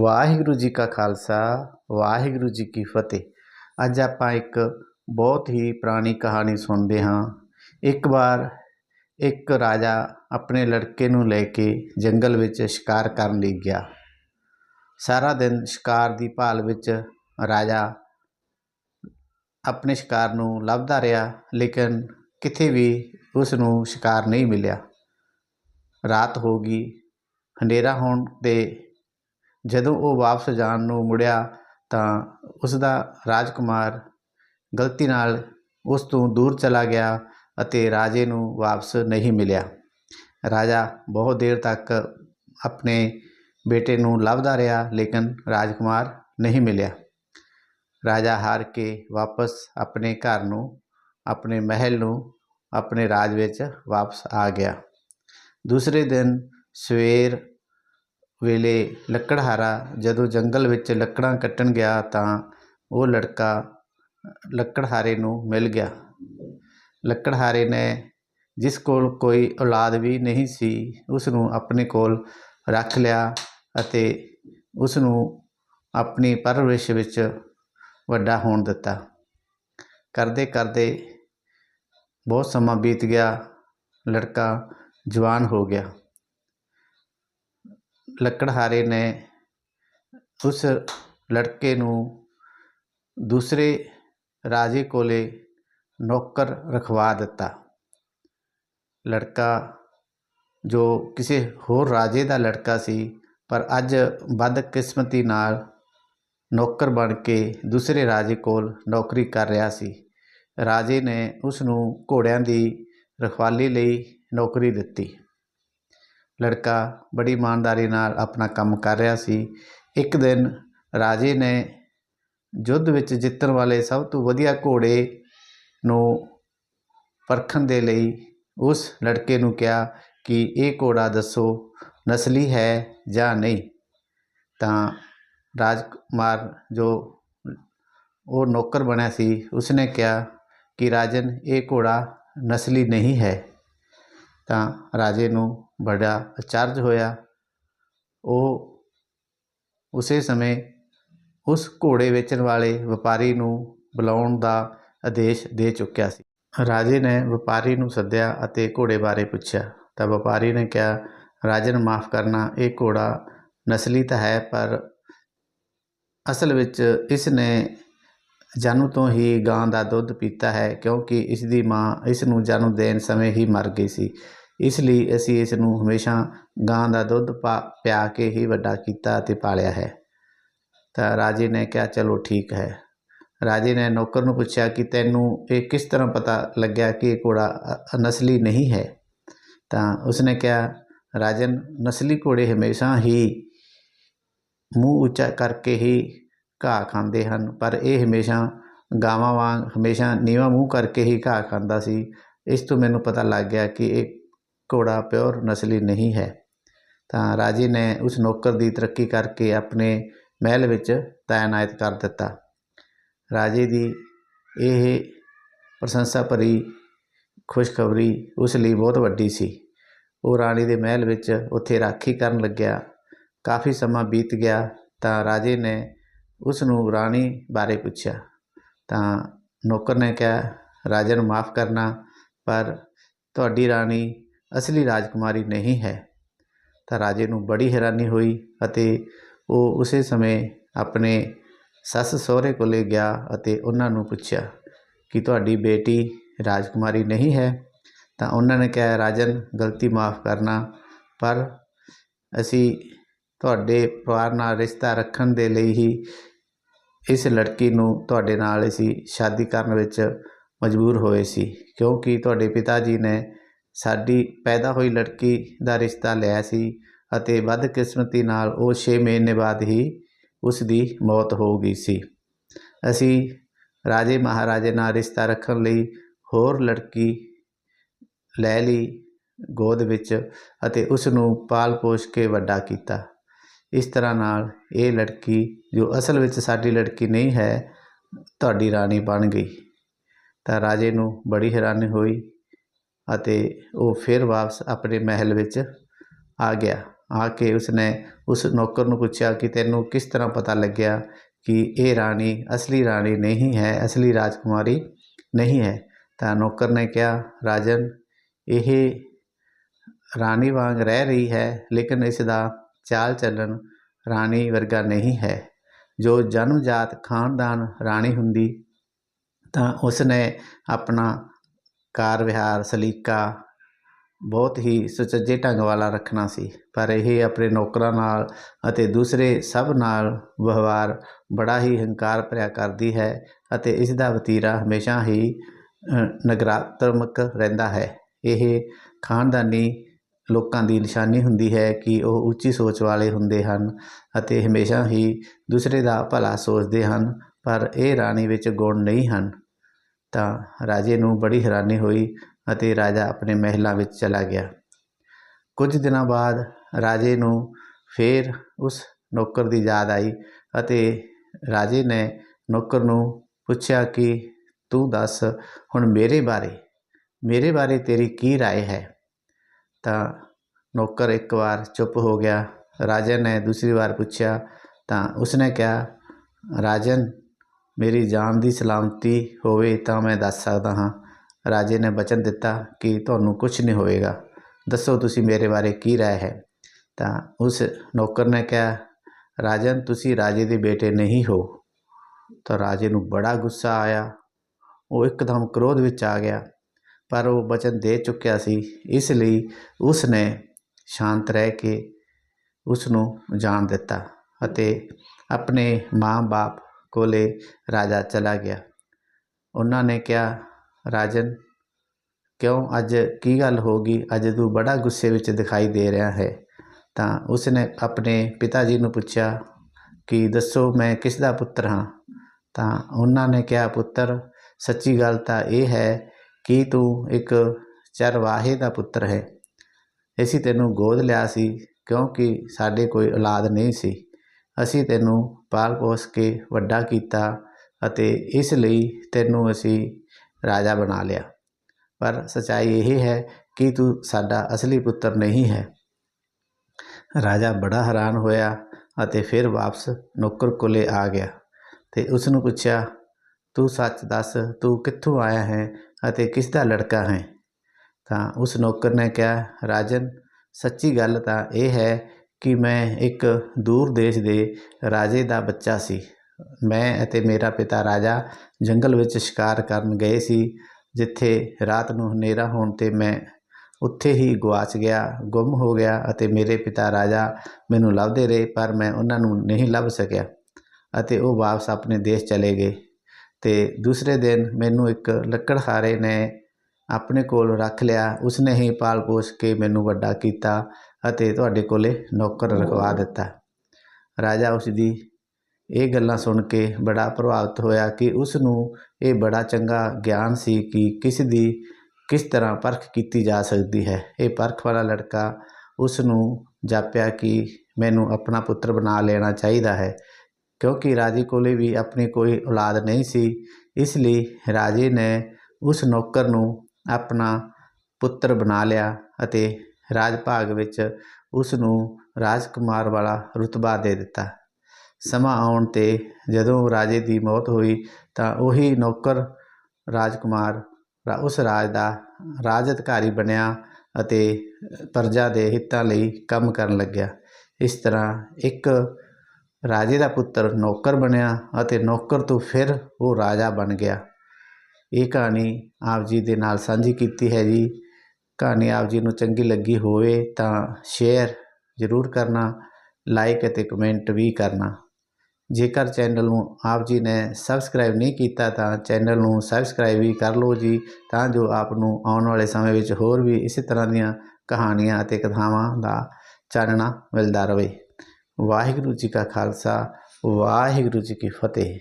ਵਾਹਿਗੁਰੂ ਜੀ ਕਾ ਖਾਲਸਾ, ਵਾਹਿਗੁਰੂ ਜੀ ਕੀ ਫਤਿਹ। ਅੱਜ ਆਪਾਂ ਇੱਕ ਬਹੁਤ ਹੀ ਪੁਰਾਣੀ ਕਹਾਣੀ ਸੁਣਦੇ ਹਾਂ। ਇੱਕ ਵਾਰ ਇੱਕ ਰਾਜਾ ਆਪਣੇ ਲੜਕੇ ਨੂੰ ਲੈ ਕੇ ਜੰਗਲ ਵਿੱਚ ਸ਼ਿਕਾਰ ਕਰਨ ਲਈ ਗਿਆ। ਸਾਰਾ ਦਿਨ ਸ਼ਿਕਾਰ ਦੀ ਭਾਲ ਵਿੱਚ ਰਾਜਾ ਆਪਣੇ ਸ਼ਿਕਾਰ ਨੂੰ ਲੱਭਦਾ ਰਿਹਾ, ਲੇਕਿਨ ਕਿਤੇ ਵੀ ਉਸ ਨੂੰ ਸ਼ਿਕਾਰ ਨਹੀਂ ਮਿਲਿਆ। ਰਾਤ ਹੋ ਗਈ, ਹਨੇਰਾ ਹੋਣ ਤੇ ਜਦੋਂ ਉਹ ਵਾਪਸ ਜਾਣ ਨੂੰ ਮੁੜਿਆ ਤਾਂ ਉਸ ਦਾ ਰਾਜਕੁਮਾਰ ਗਲਤੀ ਨਾਲ ਉਸ ਤੋਂ ਦੂਰ ਚਲਾ ਗਿਆ ਅਤੇ ਰਾਜੇ ਨੂੰ ਵਾਪਸ ਨਹੀਂ ਮਿਲਿਆ। ਰਾਜਾ ਬਹੁਤ ਦੇਰ ਤੱਕ ਆਪਣੇ ਬੇਟੇ ਨੂੰ ਲੱਭਦਾ ਰਿਹਾ, ਲੇਕਿਨ ਰਾਜਕੁਮਾਰ ਨਹੀਂ ਮਿਲਿਆ। ਰਾਜਾ ਹਾਰ ਕੇ ਵਾਪਸ ਆਪਣੇ ਘਰ ਨੂੰ, ਆਪਣੇ ਮਹਿਲ ਨੂੰ, ਆਪਣੇ ਰਾਜ ਵਿੱਚ ਵਾਪਸ ਆ ਗਿਆ। ਦੂਸਰੇ ਦਿਨ ਸਵੇਰ ਵੇਲੇ ਲੱਕੜਹਾਰਾ ਜਦੋਂ ਜੰਗਲ ਵਿੱਚ ਲੱਕੜਾਂ ਕੱਟਣ ਗਿਆ ਤਾਂ ਉਹ ਲੜਕਾ ਲੱਕੜਹਾਰੇ ਨੂੰ ਮਿਲ ਗਿਆ। ਲੱਕੜਹਾਰੇ ਨੇ ਜਿਸ ਕੋਲ ਕੋਈ ਔਲਾਦ ਵੀ ਨਹੀਂ ਸੀ ਉਸ ਨੂੰ ਆਪਣੇ ਕੋਲ ਰੱਖ ਲਿਆ ਅਤੇ ਉਸ ਨੂੰ ਆਪਣੀ ਪਰਵਰਿਸ਼ ਵਿੱਚ ਵੱਡਾ ਹੋਣ ਦਿੱਤਾ। ਕਰਦੇ ਕਰਦੇ ਬਹੁਤ ਸਮਾਂ ਬੀਤ ਗਿਆ। ਲੜਕਾ ਜਵਾਨ ਹੋ ਗਿਆ। ਲੱਕੜਹਾਰੇ ਨੇ, ਉਸ ਲੜਕੇ ਨੂੰ ਦੂਸਰੇ ਰਾਜੇ ਕੋਲੇ ਨੌਕਰ ਰਖਵਾ ਦਿੱਤਾ। ਲੜਕਾ ਜੋ ਕਿਸੇ ਹੋਰ ਰਾਜੇ ਦਾ ਲੜਕਾ ਸੀ, ਪਰ ਅੱਜ ਬਦਕਿਸਮਤੀ ਨਾਲ ਨੌਕਰ ਬਣ ਕੇ ਦੂਸਰੇ ਰਾਜੇ ਕੋਲ ਨੌਕਰੀ ਕਰ ਰਿਹਾ ਸੀ। ਰਾਜੇ ਨੇ ਉਸ ਨੂੰ ਘੋੜਿਆਂ ਦੀ ਰਖਵਾਲੀ ਲਈ ਨੌਕਰੀ ਦਿੱਤੀ। ਲੜਕਾ ਬੜੀ ਇਮਾਨਦਾਰੀ ਨਾਲ ਆਪਣਾ ਕੰਮ ਕਰ ਰਿਹਾ ਸੀ। ਇੱਕ ਦਿਨ ਰਾਜੇ ਨੇ ਯੁੱਧ ਵਿੱਚ ਜਿੱਤਣ ਵਾਲੇ ਸਭ ਤੋਂ ਵਧੀਆ ਘੋੜੇ ਨੂੰ ਪਰਖਣ ਦੇ ਲਈ ਉਸ ਲੜਕੇ ਨੂੰ ਕਿਹਾ ਕਿ ਇਹ ਘੋੜਾ ਦੱਸੋ, ਨਸਲੀ ਹੈ ਜਾਂ ਨਹੀਂ? ਤਾਂ ਰਾਜਕੁਮਾਰ ਜੋ ਉਹ ਨੌਕਰ ਬਣਿਆ ਸੀ, ਉਸਨੇ ਕਿਹਾ ਕਿ ਰਾਜਨ, ਇਹ ਘੋੜਾ ਨਸਲੀ ਨਹੀਂ ਹੈ। ਤਾਂ ਰਾਜੇ ਨੂੰ ਬੜਾ ਅਚਰਜ ਹੋਇਆ। ਉਹ ਉਸੇ ਸਮੇਂ ਉਸ ਘੋੜੇ ਵੇਚਣ ਵਾਲੇ ਵਪਾਰੀ ਨੂੰ ਬੁਲਾਉਣ ਦਾ ਆਦੇਸ਼ ਦੇ ਚੁੱਕਿਆ ਸੀ। ਰਾਜੇ ਨੇ ਵਪਾਰੀ ਨੂੰ ਸੱਦਿਆ ਅਤੇ ਘੋੜੇ ਬਾਰੇ ਪੁੱਛਿਆ। ਤਾਂ ਵਪਾਰੀ ਨੇ ਕਿਹਾ, ਰਾਜਨ, ਮਾਫ ਕਰਨਾ, ਇਹ ਘੋੜਾ ਨਸਲੀ ਤਾਂ ਹੈ, ਪਰ ਅਸਲ ਵਿੱਚ ਇਸ ਨੇ ਜਨਮ ਤੋਂ ਹੀ ਗਾਂ ਦਾ ਦੁੱਧ ਪੀਤਾ ਹੈ, ਕਿਉਂਕਿ ਇਸ ਦੀ ਮਾਂ ਇਸ ਨੂੰ ਜਨਮ ਦੇਣ ਸਮੇਂ ਹੀ ਮਰ ਗਈ ਸੀ। ਇਸ ਲਈ ਅਸੀਂ ਇਸ ਨੂੰ ਹਮੇਸ਼ਾ ਗਾਂ ਦਾ ਦੁੱਧ ਪਾ, ਪਿਆ ਕੇ ਹੀ ਵੱਡਾ ਕੀਤਾ ਅਤੇ ਪਾਲਿਆ ਹੈ। ਤਾਂ ਰਾਜੇ ਨੇ ਕਿਹਾ, ਚਲੋ ਠੀਕ ਹੈ। ਰਾਜੇ ਨੇ ਨੌਕਰ ਨੂੰ ਪੁੱਛਿਆ ਕਿ ਤੈਨੂੰ ਇਹ ਕਿਸ ਤਰ੍ਹਾਂ ਪਤਾ ਲੱਗਿਆ ਕਿ ਇਹ ਘੋੜਾ ਨਸਲੀ ਨਹੀਂ ਹੈ? ਤਾਂ ਉਸਨੇ ਕਿਹਾ, ਰਾਜਨ, ਨਸਲੀ ਘੋੜੇ ਹਮੇਸ਼ਾ ਹੀ ਮੂੰਹ ਉੱਚਾ ਕਰਕੇ ਹੀ ਘਾਹ ਖਾਂਦੇ ਹਨ, ਪਰ ਇਹ ਹਮੇਸ਼ਾ ਗਾਵਾਂ ਵਾਂਗ, ਹਮੇਸ਼ਾ ਨੀਵਾਂ ਮੂੰਹ ਕਰਕੇ ਹੀ ਘਾਹ ਖਾਂਦਾ ਸੀ। ਇਸ ਤੋਂ ਮੈਨੂੰ ਪਤਾ ਲੱਗ ਗਿਆ ਕਿ ਇਹ ਘੋੜਾ ਪਿਓਰ ਨਸਲੀ ਨਹੀਂ ਹੈ। ਤਾਂ ਰਾਜੇ ਨੇ ਉਸ ਨੌਕਰ ਦੀ ਤਰੱਕੀ ਕਰਕੇ ਆਪਣੇ ਮਹਿਲ ਵਿੱਚ ਤਾਇਨਾਤ ਕਰ ਦਿੱਤਾ। ਰਾਜੇ ਦੀ ਇਹ ਪ੍ਰਸ਼ੰਸਾ ਭਰੀ ਖੁਸ਼ਖਬਰੀ ਉਸ ਲਈ ਬਹੁਤ ਵੱਡੀ ਸੀ। ਉਹ ਰਾਣੀ ਦੇ ਮਹਿਲ ਵਿੱਚ ਉੱਥੇ ਰਾਖੀ ਕਰਨ ਲੱਗਿਆ। ਕਾਫੀ ਸਮਾਂ ਬੀਤ ਗਿਆ ਤਾਂ ਰਾਜੇ ਨੇ ਉਸ ਨੂੰ ਰਾਣੀ ਬਾਰੇ ਪੁੱਛਿਆ। ਤਾਂ ਨੌਕਰ ਨੇ ਕਿਹਾ, ਰਾਜੇ ਨੂੰ ਮਾਫ ਕਰਨਾ, ਪਰ ਤੁਹਾਡੀ ਰਾਣੀ ਅਸਲੀ ਰਾਜਕੁਮਾਰੀ ਨਹੀਂ ਹੈ। ਤਾਂ ਰਾਜੇ ਨੂੰ ਬੜੀ ਹੈਰਾਨੀ ਹੋਈ ਅਤੇ ਉਹ ਉਸੇ ਸਮੇਂ ਆਪਣੇ ਸੱਸ ਸਹੁਰੇ ਕੋਲੇ ਗਿਆ ਅਤੇ ਉਹਨਾਂ ਨੂੰ ਪੁੱਛਿਆ ਕਿ ਤੁਹਾਡੀ ਬੇਟੀ ਰਾਜਕੁਮਾਰੀ ਨਹੀਂ ਹੈ? ਤਾਂ ਉਹਨਾਂ ਨੇ ਕਿਹਾ, ਰਾਜਨ, ਗਲਤੀ ਮਾਫ ਕਰਨਾ, ਪਰ ਅਸੀਂ ਤੁਹਾਡੇ ਪਰਿਵਾਰ ਨਾਲ ਰਿਸ਼ਤਾ ਰੱਖਣ ਦੇ ਲਈ ਹੀ ਇਸ ਲੜਕੀ ਨੂੰ ਤੁਹਾਡੇ ਨਾਲ ਅਸੀਂ ਸ਼ਾਦੀ ਕਰਨ ਵਿੱਚ ਮਜਬੂਰ ਹੋਏ ਸੀ, ਕਿਉਂਕਿ ਤੁਹਾਡੇ ਪਿਤਾ ਜੀ ਨੇ ਸਾਡੀ ਪੈਦਾ ਹੋਈ ਲੜਕੀ ਦਾ ਰਿਸ਼ਤਾ ਲਿਆ ਸੀ ਅਤੇ ਬਦਕਿਸਮਤੀ ਨਾਲ ਉਹ 6 ਮਹੀਨੇ ਬਾਅਦ ਹੀ ਉਸ ਦੀ ਮੌਤ ਹੋ ਗਈ ਸੀ। ਅਸੀਂ ਰਾਜੇ ਮਹਾਰਾਜੇ ਨਾਲ ਰਿਸ਼ਤਾ ਰੱਖਣ ਲਈ ਹੋਰ ਲੜਕੀ ਲੈ ਲਈ ਗੋਦ ਵਿੱਚ ਅਤੇ ਉਸ ਨੂੰ ਪਾਲ ਪੋਸ਼ ਕੇ ਵੱਡਾ ਕੀਤਾ। ਇਸ ਤਰ੍ਹਾਂ ਨਾਲ ਇਹ ਲੜਕੀ ਜੋ ਅਸਲ ਵਿੱਚ ਸਾਡੀ ਲੜਕੀ ਨਹੀਂ ਹੈ, ਤੁਹਾਡੀ ਰਾਣੀ ਬਣ ਗਈ। ਤਾਂ ਰਾਜੇ ਨੂੰ ਬੜੀ ਹੈਰਾਨੀ ਹੋਈ ਅਤੇ ਉਹ ਫਿਰ ਵਾਪਸ ਆਪਣੇ ਮਹਿਲ ਵਿੱਚ ਆ ਗਿਆ। ਆ ਕੇ ਉਸਨੇ ਉਸ ਨੌਕਰ ਨੂੰ ਪੁੱਛਿਆ ਕਿ ਤੈਨੂੰ ਕਿਸ ਤਰ੍ਹਾਂ ਪਤਾ ਲੱਗਿਆ ਕਿ ਇਹ ਰਾਣੀ ਅਸਲੀ ਰਾਣੀ ਨਹੀਂ ਹੈ, ਅਸਲੀ ਰਾਜਕੁਮਾਰੀ ਨਹੀਂ ਹੈ? ਤਾਂ ਨੌਕਰ ਨੇ ਕਿਹਾ, ਰਾਜਨ, ਇਹ ਰਾਣੀ ਵਾਂਗ ਰਹਿ ਰਹੀ ਹੈ, ਲੇਕਿਨ ਇਸ ਦਾ ਚਾਲ ਚੱਲਣ ਰਾਣੀ ਵਰਗਾ ਨਹੀਂ ਹੈ। ਜੋ ਜਨਮਜਾਤ ਖਾਨਦਾਨ ਰਾਣੀ ਹੁੰਦੀ, ਤਾਂ ਉਸ ਨੇ ਆਪਣਾ ਕਾਰ ਵਿਹਾਰ, ਸਲੀਕਾ ਬਹੁਤ ਹੀ ਸੁਚੱਜੇ ਢੰਗ ਵਾਲਾ ਰੱਖਣਾ ਸੀ, ਪਰ ਇਹ ਆਪਣੇ ਨੌਕਰਾਂ ਨਾਲ ਅਤੇ ਦੂਸਰੇ ਸਭ ਨਾਲ ਵਿਵਹਾਰ ਬੜਾ ਹੀ ਹੰਕਾਰ ਭਰਿਆ ਕਰਦੀ ਹੈ ਅਤੇ ਇਸ ਦਾ ਵਤੀਰਾ ਹਮੇਸ਼ਾ ਹੀ ਨਕਾਰਾਤਮਕ ਰਹਿੰਦਾ ਹੈ। ਇਹ ਖਾਨਦਾਨੀ ਲੋਕਾਂ ਦੀ ਨਿਸ਼ਾਨੀ ਹੁੰਦੀ ਹੈ ਕਿ ਉਹ ਉੱਚੀ ਸੋਚ ਵਾਲੇ ਹੁੰਦੇ ਹਨ ਅਤੇ ਹਮੇਸ਼ਾ ਹੀ ਦੂਸਰੇ ਦਾ ਭਲਾ ਸੋਚਦੇ ਹਨ, ਪਰ ਇਹ ਰਾਣੀ ਵਿੱਚ ਗੁਣ ਨਹੀਂ ਹਨ। ਤਾਂ ਰਾਜੇ ਨੂੰ ਬੜੀ ਹੈਰਾਨੀ ਹੋਈ ਅਤੇ ਰਾਜਾ ਆਪਣੇ ਮਹਿਲਾਂ ਵਿੱਚ ਚਲਾ ਗਿਆ ਕੁਝ ਦਿਨਾਂ ਬਾਅਦ ਰਾਜੇ ਨੂੰ ਫੇਰ ਉਸ ਨੌਕਰ ਦੀ ਯਾਦ ਆਈ ਅਤੇ ਰਾਜੇ ਨੇ ਨੌਕਰ ਨੂੰ ਪੁੱਛਿਆ ਕਿ ਤੂੰ ਦੱਸ ਹੁਣ ਮੇਰੇ ਬਾਰੇ ਮੇਰੇ ਬਾਰੇ ਤੇਰੀ ਕੀ رائے ਹੈ ਤਾਂ ਨੌਕਰ ਇੱਕ ਵਾਰ ਚੁੱਪ ਹੋ ਗਿਆ ਰਾਜਨ ਨੇ ਦੂਸਰੀ ਵਾਰ ਪੁੱਛਿਆ ਤਾਂ ਉਸਨੇ ਕਿਹਾ ਰਾਜਨ ਮੇਰੀ ਜਾਨ ਦੀ ਸਲਾਮਤੀ ਹੋਵੇ ਤਾਂ ਮੈਂ ਦੱਸ ਸਕਦਾ ਹਾਂ। ਰਾਜੇ ਨੇ ਬਚਨ ਦਿੱਤਾ ਕਿ ਤੁਹਾਨੂੰ ਕੁਝ ਨਹੀਂ ਹੋਵੇਗਾ। ਦੱਸੋ ਤੁਸੀਂ ਮੇਰੇ ਬਾਰੇ ਕੀ ਰਾਏ ਹੈ? ਤਾਂ ਉਸ ਨੌਕਰ ਨੇ ਕਿਹਾ, ਰਾਜਨ, ਤੁਸੀਂ ਰਾਜੇ ਦੇ ਬੇਟੇ ਨਹੀਂ ਹੋ। ਤਾਂ ਰਾਜੇ ਨੂੰ ਬੜਾ ਗੁੱਸਾ ਆਇਆ। ਉਹ ਇੱਕਦਮ ਕ੍ਰੋਧ ਵਿੱਚ ਆ ਗਿਆ, ਪਰ ਉਹ ਵਚਨ ਦੇ ਚੁੱਕਿਆ ਸੀ। ਇਸ ਲਈ ਉਸ ਨੇ ਸ਼ਾਂਤ ਰਹਿ ਕੇ ਉਸ ਨੂੰ ਜਾਣ ਦਿੱਤਾ ਅਤੇ ਆਪਣੇ ਮਾਂ-ਬਾਪ ਕੋਲੇ ਰਾਜਾ ਚਲਾ ਗਿਆ। ਉਹਨਾਂ ਨੇ ਕਿਹਾ, ਰਾਜਨ, ਕਿਉਂ ਅੱਜ ਕੀ ਗੱਲ ਹੋ ਗਈ? ਅੱਜ ਤੂੰ ਬੜਾ ਗੁੱਸੇ ਵਿੱਚ ਦਿਖਾਈ ਦੇ ਰਿਹਾ ਹੈ। ਤਾਂ ਉਸ ਨੇ ਆਪਣੇ ਪਿਤਾ ਜੀ ਨੂੰ ਪੁੱਛਿਆ, ਕਿ ਦੱਸੋ, ਮੈਂ ਕਿਸ ਦਾ ਪੁੱਤਰ ਹਾਂ? ਤਾਂ ਉਹਨਾਂ ਨੇ ਕਿਹਾ, ਪੁੱਤਰ, ਸੱਚੀ ਗੱਲ ਤਾਂ ਇਹ ਹੈ ਕਿ ਤੂੰ ਇੱਕ ਚਰਵਾਹੇ ਦਾ ਪੁੱਤਰ ਹੈ। ਅਸੀਂ ਤੈਨੂੰ ਗੋਦ ਲਿਆ ਸੀ, ਕਿਉਂਕਿ ਸਾਡੇ ਕੋਈ ਔਲਾਦ ਨਹੀਂ ਸੀ। ਅਸੀਂ ਤੈਨੂੰ ਪਾਲ ਪੋਸ ਕੇ ਵੱਡਾ ਕੀਤਾ ਅਤੇ ਇਸ ਲਈ ਤੈਨੂੰ ਅਸੀਂ ਰਾਜਾ ਬਣਾ ਲਿਆ। ਪਰ ਸਚਾਈ ਇਹ ਹੈ ਕਿ ਤੂੰ ਸਾਡਾ ਅਸਲੀ ਪੁੱਤਰ ਨਹੀਂ ਹੈ। ਰਾਜਾ ਬੜਾ ਹੈਰਾਨ ਹੋਇਆ ਅਤੇ ਫਿਰ ਵਾਪਸ ਨੌਕਰ ਕੋਲੇ ਆ ਗਿਆ ਤੇ ਉਸ ਨੂੰ ਪੁੱਛਿਆ, ਤੂੰ ਸੱਚ ਦੱਸ, ਤੂੰ ਕਿੱਥੋਂ ਆਇਆ ਹੈ ਅਤੇ ਕਿਸ ਦਾ ਲੜਕਾ ਹੈ? ਤਾਂ ਉਸ ਨੌਕਰ ਨੇ ਕਿਹਾ, ਰਾਜਨ, ਸੱਚੀ ਗੱਲ ਤਾਂ ਇਹ ਹੈ ਕਿ ਮੈਂ ਇੱਕ ਦੂਰ ਦੇਸ਼ ਦੇ ਰਾਜੇ ਦਾ ਬੱਚਾ ਸੀ। ਮੈਂ ਅਤੇ ਮੇਰਾ ਪਿਤਾ ਰਾਜਾ ਜੰਗਲ ਵਿੱਚ ਸ਼ਿਕਾਰ ਕਰਨ ਗਏ ਸੀ, ਜਿੱਥੇ ਰਾਤ ਨੂੰ ਹਨੇਰਾ ਹੋਣ ਤੇ ਮੈਂ ਉੱਥੇ ਹੀ ਗਵਾਚ ਗਿਆ, ਗੁੰਮ ਹੋ ਗਿਆ ਅਤੇ ਮੇਰੇ ਪਿਤਾ ਰਾਜਾ ਮੈਨੂੰ ਲੱਭਦੇ ਰਹੇ, ਪਰ ਮੈਂ ਉਹਨਾਂ ਨੂੰ ਨਹੀਂ ਲੱਭ ਸਕਿਆ ਅਤੇ ਉਹ ਵਾਪਸ ਆਪਣੇ ਦੇਸ਼ ਚਲੇ ਗਏ। ਤੇ ਦੂਸਰੇ ਦਿਨ ਮੈਨੂੰ ਇੱਕ ਲੱਕੜਹਾਰੇ ਨੇ ਆਪਣੇ ਕੋਲ ਰੱਖ ਲਿਆ ਉਸਨੇ ਹੀ ਪਾਲ ਪੋਸ਼ ਕੇ ਮੈਨੂੰ ਵੱਡਾ ਕੀਤਾ ਅਤੇ ਤੁਹਾਡੇ ਕੋਲੇ ਨੌਕਰ ਰਖਵਾ ਦਿੱਤਾ। ਰਾਜਾ ਉਸ ਦੀ ਇਹ ਗੱਲਾਂ ਸੁਣ ਕੇ ਬੜਾ ਪ੍ਰਭਾਵਿਤ ਹੋਇਆ ਕਿ ਉਸ ਨੂੰ ਇਹ ਬੜਾ ਚੰਗਾ ਗਿਆਨ ਸੀ ਕਿ ਕਿਸ ਦੀ ਕਿਸ ਤਰ੍ਹਾਂ ਪਰਖ ਕੀਤੀ ਜਾ ਸਕਦੀ ਹੈ। ਇਹ ਪਰਖ ਵਾਲਾ ਲੜਕਾ ਉਸ ਨੂੰ ਜਾਪਿਆ ਕਿ ਮੈਨੂੰ ਆਪਣਾ ਪੁੱਤਰ ਬਣਾ ਲੈਣਾ ਚਾਹੀਦਾ ਹੈ ਕਿਉਂਕਿ ਰਾਜੇ ਕੋਲੇ ਵੀ ਆਪਣੀ ਕੋਈ ਔਲਾਦ ਨਹੀਂ ਸੀ। ਇਸ ਲਈ ਰਾਜੇ ਨੇ ਉਸ ਨੌਕਰ ਨੂੰ ਆਪਣਾ ਪੁੱਤਰ ਬਣਾ ਲਿਆ ਅਤੇ ਰਾਜ ਭਾਗ ਵਿੱਚ ਉਸ ਨੂੰ ਰਾਜਕੁਮਾਰ ਵਾਲਾ ਰੁਤਬਾ ਦੇ ਦਿੱਤਾ। ਸਮਾਂ ਆਉਣ ਤੇ ਜਦੋਂ ਰਾਜੇ ਦੀ ਮੌਤ ਹੋਈ ਤਾਂ ਉਹੀ ਨੌਕਰ ਰਾਜਕੁਮਾਰ ਉਸ ਰਾਜ ਦਾ ਰਾਜ ਅਧਿਕਾਰੀ ਬਣਿਆ ਅਤੇ ਪ੍ਰਜਾ ਦੇ ਹਿੱਤਾਂ ਲਈ ਕੰਮ ਕਰਨ ਲੱਗਿਆ। ਇਸ ਤਰ੍ਹਾਂ ਇੱਕ ਰਾਜੇ ਦਾ ਪੁੱਤਰ ਨੌਕਰ ਬਣਿਆ ਅਤੇ ਨੌਕਰ ਤੋਂ ਫਿਰ ਉਹ ਰਾਜਾ ਬਣ ਗਿਆ। ਇਹ ਕਹਾਣੀ ਆਪ ਜੀ ਦੇ ਨਾਲ ਸਾਂਝੀ ਕੀਤੀ ਹੈ ਜੀ। ਕਹਾਣੀ ਆਪ ਜੀ ਨੂੰ ਚੰਗੀ ਲੱਗੀ ਹੋਵੇ ਤਾਂ ਸ਼ੇਅਰ ਜ਼ਰੂਰ ਕਰਨਾ ਲਾਈਕ ਅਤੇ ਕਮੈਂਟ ਵੀ ਕਰਨਾ। ਜੇਕਰ ਚੈਨਲ ਨੂੰ ਆਪ ਜੀ ਨੇ ਸਬਸਕ੍ਰਾਈਬ ਨਹੀਂ ਕੀਤਾ ਤਾਂ ਚੈਨਲ ਨੂੰ ਸਬਸਕ੍ਰਾਈਬ ਵੀ ਕਰ ਲਓ ਜੀ, ਤਾਂ ਜੋ ਆਪ ਨੂੰ ਆਉਣ ਵਾਲੇ ਸਮੇਂ ਵਿੱਚ ਹੋਰ ਵੀ ਇਸੇ ਤਰ੍ਹਾਂ ਦੀਆਂ ਕਹਾਣੀਆਂ ਅਤੇ ਕਥਾਵਾਂ ਦਾ ਚਾਨਣਾ ਮਿਲਦਾ ਰਹੇ ਵਾਹਿਗੁਰੂ ਜੀ ਕਾ ਖਾਲਸਾ, ਵਾਹਿਗੁਰੂ ਜੀ ਕੀ ਫਤਿਹ।